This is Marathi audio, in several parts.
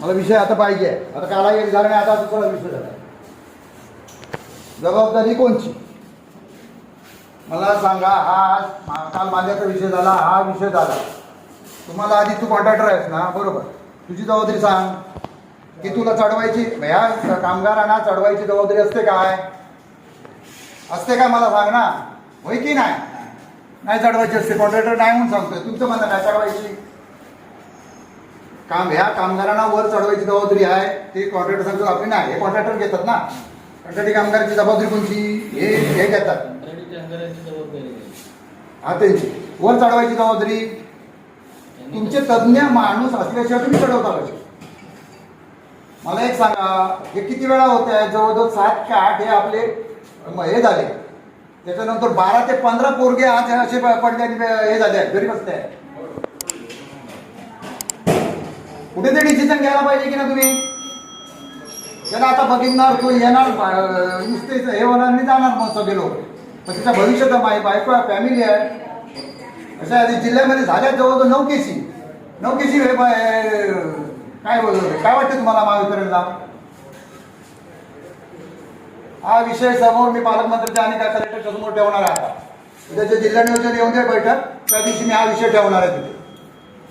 मला विषय आता पाहिजे. आता काला एक झाला नाही आता तुम्हाला विषय झाला. जबाबदारी कोणची? मला सांगा हा मा- काल माझ्याचा विषय झाला हा विषय झाला. तुम्हाला आधी तू कॉन्ट्रॅक्टर आहेस ना बरोबर. तुझी जबाबदारी सांग. की तुला चढवायची? ह्या कामगारांना चढवायची जबाबदारी असते काय? असते काय मला सांग ना. होय की नाही? नाही चढवायची असते कॉन्ट्रॅक्टर नाही म्हणून सांगतोय. तुमचं म्हणणं नाही चढवायची. काम ह्या कामगारांना वर चढवायची जबाबदारी आहे. ते कॉन्ट्रॅक्टर सांगतो आपली नाही. हे कॉन्ट्रॅक्टर घेतात ना. कंत्राटी कामगारांची जबाबदारी कोणती? हे हे घेतात. हा त्यांची. वर चढवायची जबाबदारी. तुमचे तज्ज्ञ माणूस असल्याशिवाय तुम्ही चढवता कसे? मला एक सांगा हे किती वेळा होत आहे जवळजवळ सात का आठ हे आपले हे झाले. त्याच्यानंतर बारा ते पंधरा पोरगे आज असे पडले आणि हे झाले. घरी बसते आहे कुठेतरी डिसिजन घ्यायला पाहिजे की ना तुम्ही? त्याला आता बघितणार तो येणार नुसते नुसतेच हे होणार नाही जाणार मग सगळे लोक. पण तिच्या भविष्यात माही बायको आहे फॅमिली आहे. अशा आधी जिल्ह्यामध्ये झाल्या जवळजवळ नऊ केसी. नऊ केसी हे हे, काय बोलतो काय वाटतं तुम्हाला महावितरणला? हा विषय समोर मी पालकमंत्र्यांच्या आणि त्या कलेक्टरच्या समोर ठेवणार आहे आता. जिल्हा नियोजन येऊन दे बैठक त्या दिवशी मी हा विषय ठेवणार आहे तिथे.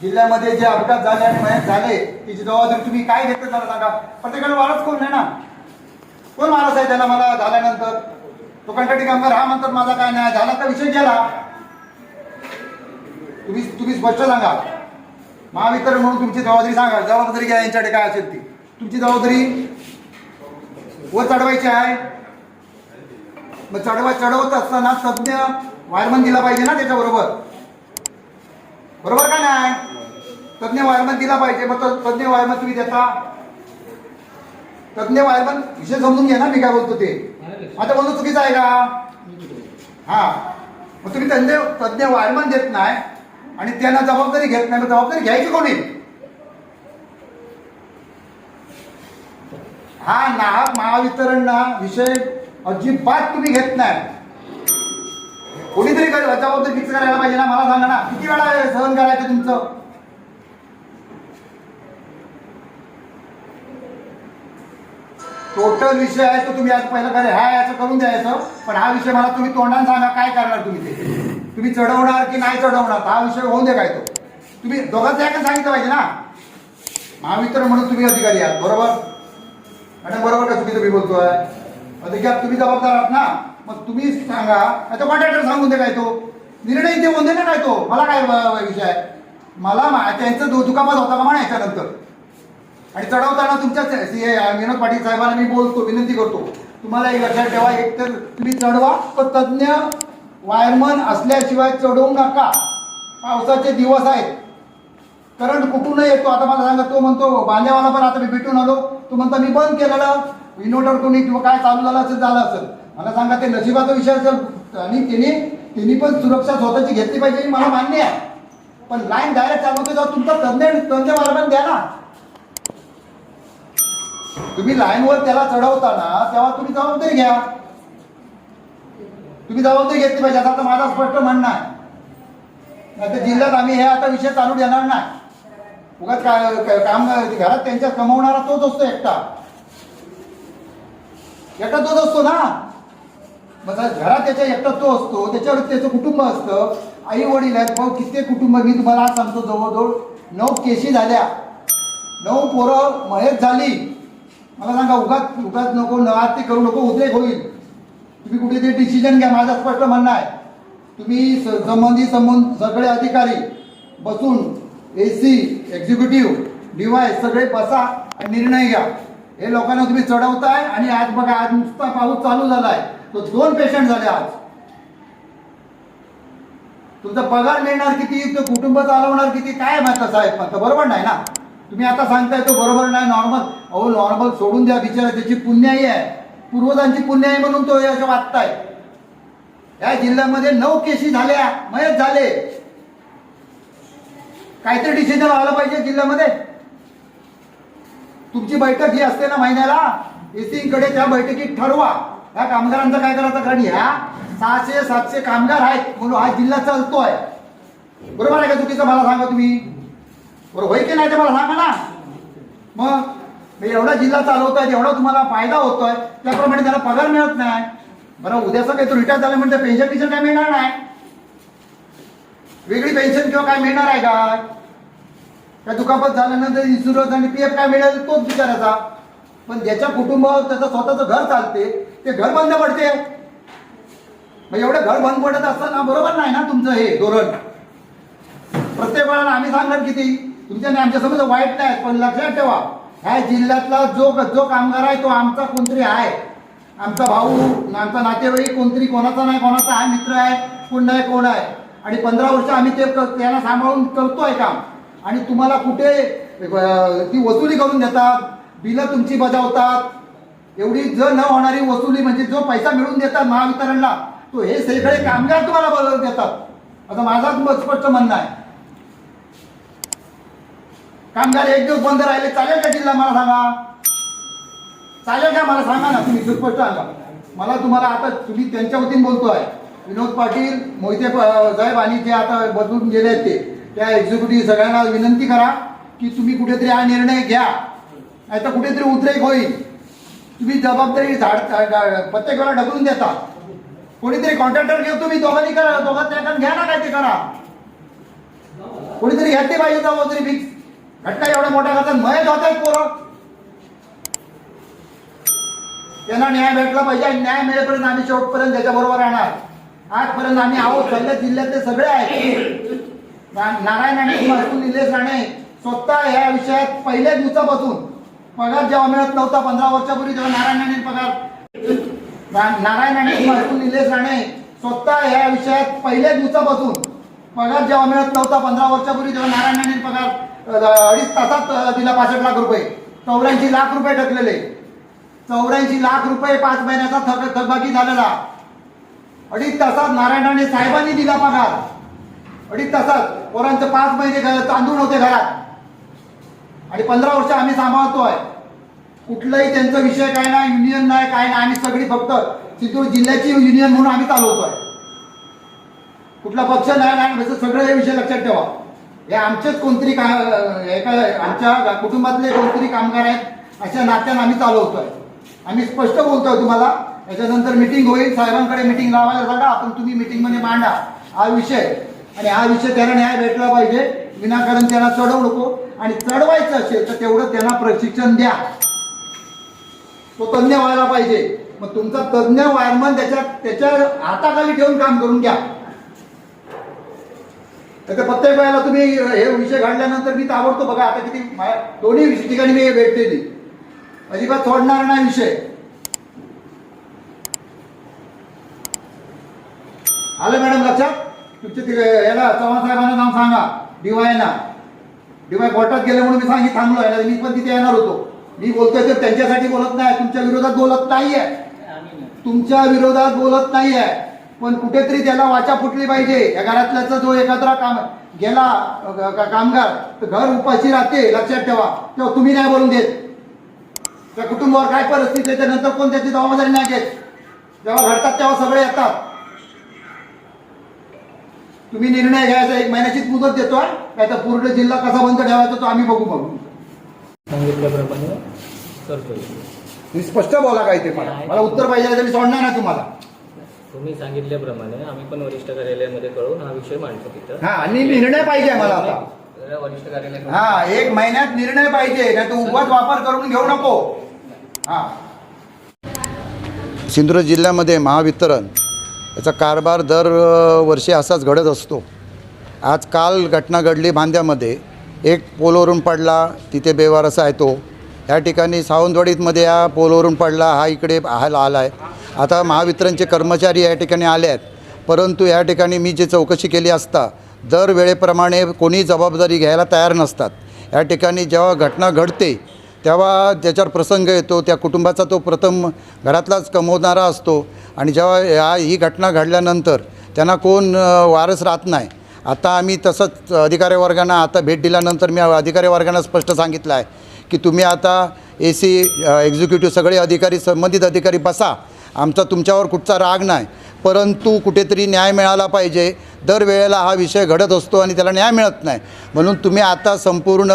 जिल्ह्यामध्ये जे अपघात झाले आणि मयत झाले त्याची जबाबदारी तुम्ही काय घेतलं त्याला सांगा. प्रत्येकाला वारस कोण नाही ना. कोण वारस आहे त्याला मला झाल्यानंतर? तो कंटाटी कामगार हा म्हणतात माझा काय नाही झाला तर विषय गेला तुम्ही तुम्ही स्पष्ट सांगा. महावितरण म्हणून तुमची जबाबदारी सांगा. जबाबदारी घ्या यांच्याकडे काय असेल ती. तुमची जबाबदारी वर चढवायची आहे. मग चढवा चढवत असताना तज्ञ वायरमन दिला पाहिजे ना त्याच्याबरोबर? बरोबर का नाही? तज्ञ वायरमन दिला पाहिजे. मग तज्ञ वायरमन तुम्ही देता. तज्ञ वायरमन विषय समजून घ्या ना मी काय बोलतो ते. आता बोलणं चुकीचं आहे का? हा. मग तुम्ही तज्ञ तज्ञ वायरमन देत नाही. आणि त्यांना जबाबदारी घेत नाही जबाबदारी घ्यायची कोणी? हा नाहक महावितरणना विषय अजिबात तुम्ही घेत नाही. कोणीतरी कर- जबाबदारी फिक्स करायला पाहिजे ना मला सांगा ना. किती वेळा सहन करायचं तुमचं? टोटल विषय आहे तो तुम्ही आज पहिला करे हा याचं करून द्यायचं. पण हा विषय मला तुम्ही तोंडाने सांगा काय करणार तुम्ही ते? तुम्ही चढवणार की नाही चढवणार? हा विषय होऊन दे काय तो. तुम्ही दोघांचं एका सांगितलं पाहिजे ना. महामित्र म्हणून तुम्ही अधिकारी आहात बरोबर? मॅडम बरोबर का चुकीचं मी बोलतोय? अधिकार तुम्ही जबाबदार आहात ना. मग तुम्ही सांगा नाही तो कॉन्ट्रॅक्टर सांगून दे काय तो. निर्णय ते होऊन दे ना काय तो. मला काय विषय मला मा- त्यांचं दु- दुखापत होता का म्हणा याच्यानंतर? आणि चढवताना तुमच्या विनोद पाटील साहेबांना मी बोलतो विनंती करतो. तुम्हाला एक लक्षात ठेवा एक तर तुम्ही चढवा पण तज्ज्ञ वायरमन असल्याशिवाय चढवू नका. पावसाचे दिवस आहेत. करंट कुठून येतो आता मला सांगा तो म्हणतो बांध्यावाला पण आता मी भेटून आलो. तो म्हणतो मी बंद केलेलं. इन्व्हर्टर कोणी किंवा काय चालू झालं असेल झालं असेल. मला सांगा ते नशिबाचा विषय असेल. आणि त्यांनी त्यांनी पण सुरक्षा स्वतःची घेतली पाहिजे ही मला मान्य आहे. पण लाईन डायरेक्ट चालवतो जेव्हा तुमचा तंदे तंदे वारमन द्या ना. तुम्ही लाईनवर त्याला चढवताना तेव्हा तुम्ही जबाबदारी घ्या. तुम्ही जबाबदारी घेतली पाहिजे. आता माझा स्पष्ट म्हणणं आहे. नाहीतर जिल्ह्यात आम्ही हे आता विषय चालू देणार नाही. उगाच काय काम घरात त्यांच्या कमवणारा तोच असतो एकटा. एकटा तोच असतो ना. मग घरात त्याच्या एकटा तो असतो त्याच्यावर त्याचं कुटुंब असतं आई वडील आहेत भाऊ कित्येक कुटुंब मी तुम्हाला आज सांगतो जवळजवळ नऊ केशी झाल्या. नऊ पोरं महेश झाली. मला सांगा उगाच उगाच नको नवाती करू नको उद्रेक होईल. तुम्ही कुठेतरी डिसिजन घ्या. माझं स्पष्ट म्हणणं आहे. तुम्ही संबंधी संबंधित संबंध सगळे अधिकारी बसून ए सी एक्झिक्युटिव्ह डिवाय सगळे बसा आणि निर्णय घ्या. हे लोकांना तुम्ही चढवताय आणि आज बघा आज नुसता पाऊस चालू झालाय. तो दोन पेशंट झाले आज. तुमचा पगार मिळणार किती? तो कुटुंब चालवणार किती? काय माहिती साहेब? पण बरोबर नाही ना? तुम्ही आता सांगताय तो बरोबर नाही. नॉर्मल अहो नॉर्मल सोडून द्या बिचारा. त्याची पुण्याही आहे. पूर्वजांची पुण्य आहे म्हणून तो हे असं वागताय. या जिल्ह्यामध्ये नऊ केसी झाल्या मयत झाले. काहीतरी डिसिजन व्हायला पाहिजे जिल्ह्यामध्ये. तुमची बैठक ही असते ना महिन्याला. एसीकडे त्या बैठकीत ठरवा. ह्या कामगारांचं काय करायचं कारण ह्या सहाशे सातशे कामगार आहेत म्हणून हा जिल्हा चालतोय. बरोबर आहे का चुकीचं? मला सांगा तुम्ही. बरोबर होय की नाही ते मला सांगा ना. मग? एवढा जिल्हा चालवतोय जेवढा तुम्हाला फायदा होतोय त्याप्रमाणे त्याला पगार मिळत नाही. बरं उद्याचं काही तो रिटायर झालं म्हणजे पेन्शन पिशन काय मिळणार नाही? वेगळी पेन्शन किंवा काय मिळणार आहे का? काय दुखापत झाल्यानंतर इन्शुरन्स आणि पी एफ काय मिळेल तोच विचारायचा. पण ज्याच्या कुटुंबावर त्याचं स्वतःचं घर चालते ते घर बंद पडते. मग एवढं घर बंद पडत असताना बरोबर नाही ना तुमचं हे धोरण? प्रत्येक वेळेला आम्ही सांगणार किती? तुमच्या आमच्यासमोर आमच्या वाईट नाही पण लक्षात ठेवा. ह्या जिल्ह्यातला जो जो कामगार आहे तो आमचा कोणतरी आहे. आमचा भाऊ आमचा नातेवाईक कोणतरी कोणाचा नाही कोणाचा आहे मित्र आहे कोण नाही कोण आहे. आणि पंधरा वर्ष आम्ही ते त्यांना त्याला सांभाळून करतोय काम. आणि तुम्हाला कुठे ती वसुली करून देतात बिलं तुमची बजावतात. एवढी ज न होणारी वसुली म्हणजे जो पैसा मिळवून देतात महावितरणला तो हे सगळे कामगार तुम्हाला बदल देतात. आता माझाच स्पष्ट म्हणणं आहे. कामगार एक दिवस बंद राहिले चालेल का जिल्हा मला सांगा? चालेल का मला सांगा ना तुम्ही सुस्पष्ट सांगा मला तुम्हाला आता तुम्ही त्यांच्या वतीने बोलतोय. विनोद पाटील मोहिते साहेब आणि जे आता बदलून गेले आहेत ते त्या एक्झिक्युटिव्ह सगळ्यांना विनंती करा की तुम्ही कुठेतरी हा निर्णय घ्या. नाही तर कुठेतरी उद्रेक होईल. तुम्ही जबाबदारी झाड प्रत्येक वेळा ढकलून देता. कोणीतरी कॉन्ट्रॅक्टर घेऊ तुम्ही दोघांनी करा दोघात घ्या ना काय ते करा. कोणीतरी घेतली पाहिजे जबाबदारी फिक्स घटका एवढ्या मोठ्या करतात मय होत आहेत पोरं. त्यांना न्याय भेटला पाहिजे आणि न्याय मिळेपर्यंत आम्ही शेवटपर्यंत त्याच्याबरोबर राहणार. आजपर्यंत आम्ही आहोत. सगळ्या जिल्ह्यातले सगळे आहेत. नारायण राणे निलेश राणे स्वतः या विषयात पहिल्या दिवसापासून पगार जेव्हा मिळत नव्हता पंधरा वर्षापूर्वी तेव्हा नारायण राणे पगार. नारायण राणे महसूल निलेश राणे स्वतः या विषयात पहिल्या दिवसापासून पगार जेव्हा मिळत नव्हता पंधरा वर्षापूर्वी जेव्हा नारायण राणे पगार अडीच तासात दिला पासष्ट लाख रुपये. चौऱ्याऐंशी लाख रुपये टाकलेले चौऱ्याऐंशी लाख रुपये पाच महिन्याचा थक थकबाकी झालेला. अडीच तासात नारायण राणे साहेबांनी दिला पगार. अडीच तासात पोरांचे पाच महिने तांदूळ होते घरात. आणि पंधरा वर्ष आम्ही सांभाळतोय. कुठलाही त्यांचा विषय काय नाही युनियन नाही काय नाही आम्ही सगळी फक्त चित्तूर जिल्ह्याची युनियन म्हणून आम्ही चालवतोय. कुठला पक्ष नाही नाही म्हणजे सगळे हे विषय लक्षात ठेवा. हे आमचेच कोणतरी का एका आमच्या कुटुंबातले कोणतरी कामगार आहेत अशा नात्यानं आम्ही चालवतोय. आम्ही स्पष्ट बोलतोय तुम्हाला. त्याच्यानंतर मिटिंग होईल साहेबांकडे मिटिंग लावायला सांगा आपण तुम्ही मिटिंगमध्ये मांडा. हा विषय. आणि हा विषय त्याला न्याय भेटला पाहिजे. विनाकारण त्याला चढवू नको. आणि चढवायचं असेल तर तेवढं त्यांना प्रशिक्षण द्या. तो तज्ञ व्हायला पाहिजे. मग तुमचा तज्ज्ञ वायरमन त्याच्या त्याच्या हाताखाली ठेवून काम करून घ्या. तर प्रत्येक वेळेला तुम्ही हे विषय घडल्यानंतर मी ताबडतोब बघा आता किती दोन्ही विषय ठिकाणी मी भेट दिली अजिबात सोडणार नाही विषय. आलं मॅडम लक्षात? तुमच्या तिकडे याला चव्हाण साहेबांना नाव सांगा. डीवायना डीवाय कोर्टात गेले म्हणून मी सांगितलं थांबलोय नाही तर मी पण तिथे येणार होतो. मी बोलतोय ते त्यांच्यासाठी बोलत नाही. तुमच्या विरोधात बोलत नाहीये. तुमच्या विरोधात बोलत नाहीये. पण कुठेतरी त्याला वाचा फुटली पाहिजे. या घरातल्याचा जो एखादा काम गेला कामगार तर घर उपाशी राहते लक्षात ठेवा. तेव्हा तुम्ही नाही बोलून देत. त्या कुटुंबावर काय परिस्थिती आहे त्यानंतर कोण त्याची जबाबदारी नाही घेत? जेव्हा घडतात तेव्हा सगळे येतात. तुम्ही निर्णय घ्यायचा एक महिन्याचीच मुदत देतोय काय तर पूर्ण जिल्हा कसा बंद ठेवायचा तो आम्ही बघू बघू. सांगितल्याप्रमाणे तुम्ही स्पष्ट बोला काय ते मला. मला उत्तर पाहिजे तर मी सोडणार नाही तुम्हाला. तुम्ही सांगितल्याप्रमाणे आम्ही पण वरिष्ठ कार्यालयामध्ये कळून हा विषय मांडतो तिथं. हा आणि निर्णय पाहिजे मला आता. वरिष्ठ हा एक महिन्यात निर्णय पाहिजे नाही उगाच वापर करून घेऊ नको. हा. सिंधुदुर्ग जिल्ह्यामध्ये महावितरण याचा कारभार दर अ, वर्षी असाच घडत असतो. आज काल घटना घडली बांद्यामध्ये. एक पोलवरून पडला तिथे बेवारसा आहे तो या ठिकाणी सावंतवाडीतमध्ये या पोलवरून पडला हा इकडे आला आला आहे आता महावितरणचे कर्मचारी या ठिकाणी आले आहेत. परंतु या ठिकाणी मी जी चौकशी केली असता दर वेळेप्रमाणे कोणी जबाबदारी घ्यायला तयार नसतात. या ठिकाणी जेव्हा घटना घडते तेव्हा त्याच्यावर प्रसंग येतो त्या कुटुंबाचा तो प्रथम घरातलाच कमवणारा असतो. आणि जेव्हा या ही घटना घडल्यानंतर त्यांना कोण वारस राहत नाही. आता आम्ही तसंच अधिकारी वर्गांना आता भेट दिल्यानंतर मी अधिकारी वर्गांना स्पष्ट सांगितलं आहे. की तुम्ही आता ए सी एक्झिक्युटिव्ह सगळे अधिकारी संबंधित अधिकारी बसा. आमचा तुमच्यावर कुठचा राग नाही. परंतु कुठेतरी न्याय मिळाला पाहिजे. दरवेळेला हा विषय घडत असतो आणि त्याला न्याय मिळत नाही. म्हणून तुम्ही आता संपूर्ण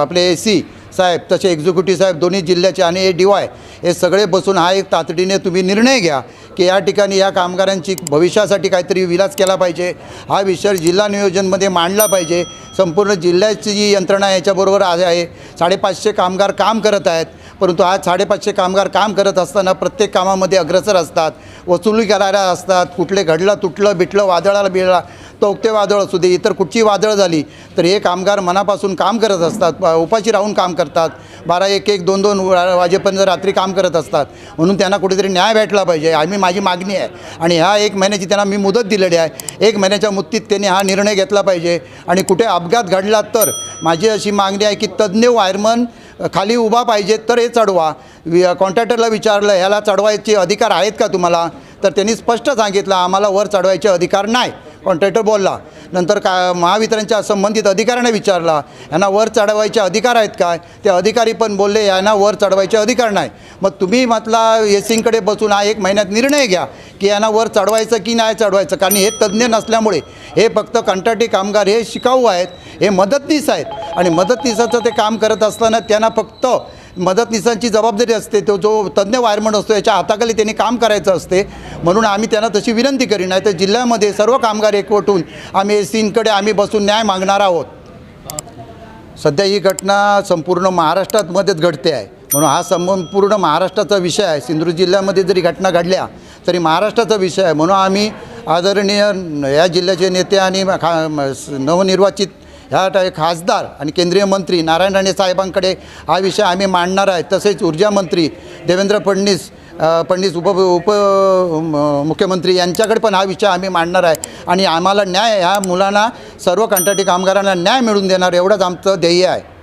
आपले ए सी साहेब तसे एक्झिक्युटिव्ह साहेब दोन्ही जिल्ह्याचे आणि ए डी वाय हे सगळे बसून हा एक तातडीने तुम्ही निर्णय घ्या की या ठिकाणी या कामगारांची भविष्यासाठी काहीतरी विलास केला पाहिजे. हा विषय जिल्हा नियोजनमध्ये मांडला पाहिजे. संपूर्ण जिल्ह्याची जी यंत्रणा याच्याबरोबर आज आहे. साडेपाचशे कामगार काम करत आहेत. परंतु आज साडेपाचशे कामगार काम करत असताना प्रत्येक कामामध्ये अग्रसर असतात. वसुली करायला असतात कुठले घडलं तुटलं बिटलं वादळाला बिळला तोक्ते वादळ असू दे इतर कुठची वादळ झाली तर हे कामगार मनापासून काम करत असतात उपाशी राहून काम करतात. बारा एक एक दोन दोन वाजेपर्यंत रात्री काम करत असतात. म्हणून त्यांना कुठेतरी न्याय भेटला पाहिजे. आम्ही माझी मागणी आहे. आणि ह्या एक महिन्याची त्यांना मी मुदत दिलेली आहे. एक महिन्याच्या मुदतीत त्यांनी हा निर्णय घेतला पाहिजे. आणि कुठे अपघात घडला तर माझी अशी मागणी आहे की तज्ज्ञ वायरमन खाली उभा पाहिजेत तर हे चढवा. वि कॉन्ट्रॅक्टरला विचारलं ह्याला चढवायचे अधिकार आहेत का तुम्हाला? तर त्यांनी स्पष्ट सांगितलं आम्हाला वर चढवायचे अधिकार नाही. कॉन्ट्रॅक्टर बोलला नंतर का महावितरणच्या संबंधित अधिकाऱ्यांना विचारला यांना वर चढवायचे अधिकार आहेत काय? ते अधिकारी पण बोलले यांना वर चढवायचे अधिकार नाही. मग तुम्ही म्हटला एसींकडे बसून हा एक महिन्यात निर्णय घ्या की यांना वर चढवायचं की नाही चढवायचं कारण हे तज्ज्ञ नसल्यामुळे हे फक्त कंत्राटी कामगार हे शिकाऊ आहेत हे मदतनीस आहेत आणि मदतनीसाचं ते काम करत असताना त्यांना फक्त मदतनीसांची जबाबदारी असते तो जो तज्ज्ञ वायरमन असतो याच्या हाताखाली त्यांनी काम करायचं असते. म्हणून आम्ही त्यांना तशी विनंती करी नाही तर जिल्ह्यामध्ये सर्व कामगार एकवटून आम्ही एसींकडे आम्ही बसून न्याय मागणार आहोत. सध्या ही घटना संपूर्ण महाराष्ट्रातमध्येच घडते आहे. म्हणून हा संपूर्ण महाराष्ट्राचा विषय आहे. सिंधुदुर्ग जिल्ह्यामध्ये जरी घटना घडल्या तरी महाराष्ट्राचा विषय आहे. म्हणून आम्ही आदरणीय या जिल्ह्याचे नेते आणि खा स- नवनिर्वाचित ह्या खासदार आणि केंद्रीय मंत्री नारायण राणे साहेबांकडे हा विषय आम्ही मांडणार आहे. तसेच ऊर्जा मंत्री देवेंद्र फडणवीस अ, फडणवीस उप उप मुख्यमंत्री यांच्याकडे पण हा विषय आम्ही मांडणार आहे. आणि आम्हाला न्याय ह्या मुलांना सर्व कंत्राटी कामगारांना न्याय मिळवून देणार एवढंच आमचं ध्येय आहे.